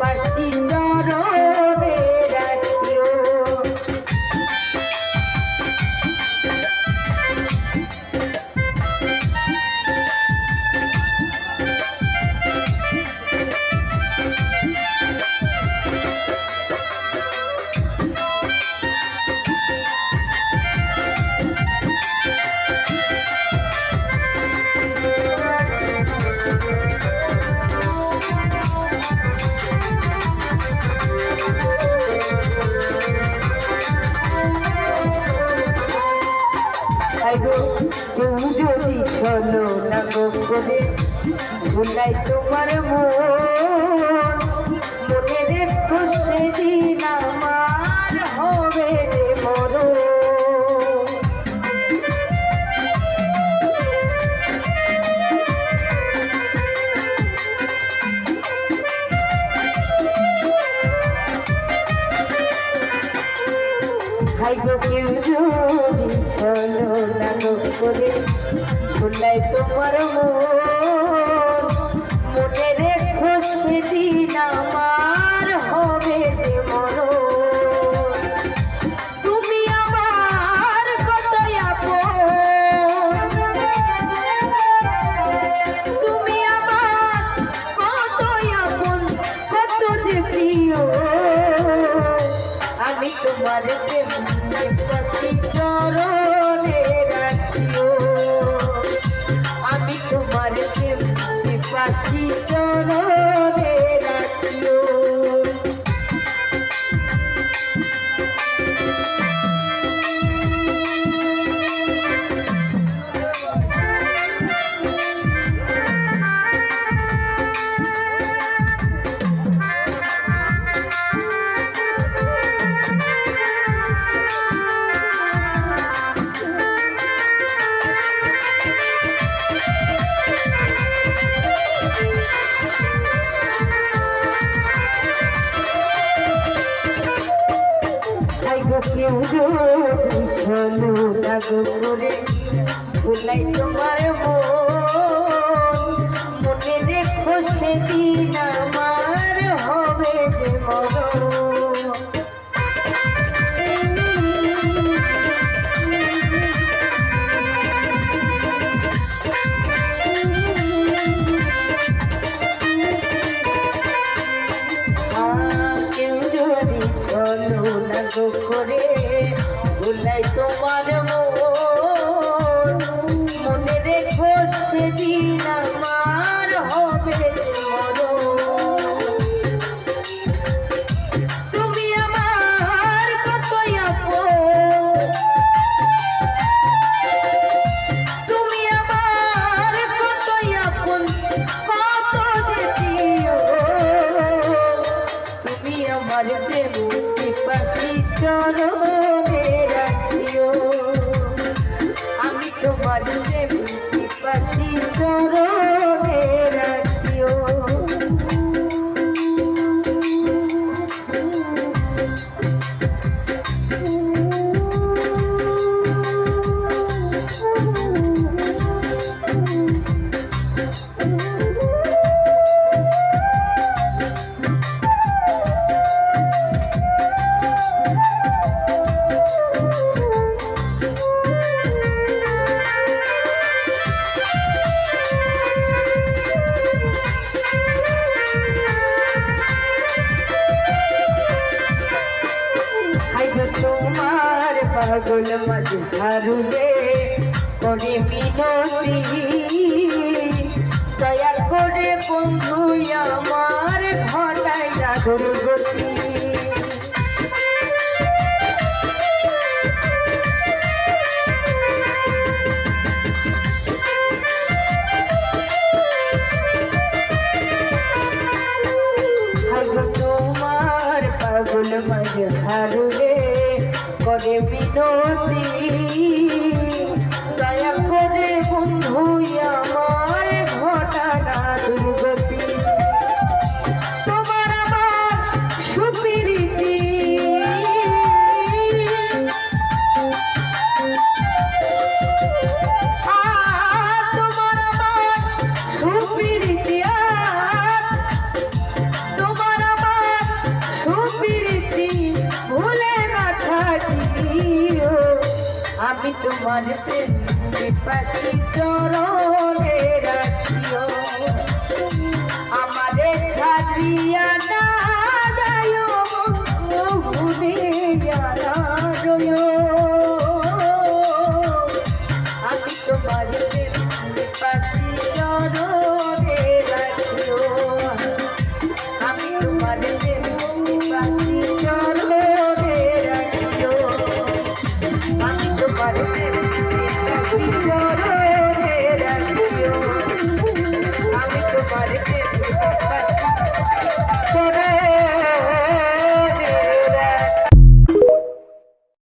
I in the গো করে ভুলাই তোমার মন মনে। ভাইগো কেউ যদি ছলো না গো করে ভুলাই তোমার মন রেখো সেদিন আমার হবে যে মরণ তুমি আমার কত তুমি আমার কত আপন কত প্রিয় আমি তোমার প্রেম চরণে ছলো লাগো করে ভুলাই তোমার মন মনে রেখো না আমার প্রেম পাশি চরণে রাখিও। আমি তোমার প্রেম পাশি চরণে পাগল মাঝ ধারুলে করে মিনতি। দয়া করে বন্ধু, আমার না দুর্গতি। আইগো তোমার পাগল মাঝে হারুরে করে বিনতি আমি তোমার প্রেম চরণে রাখিও Yeah.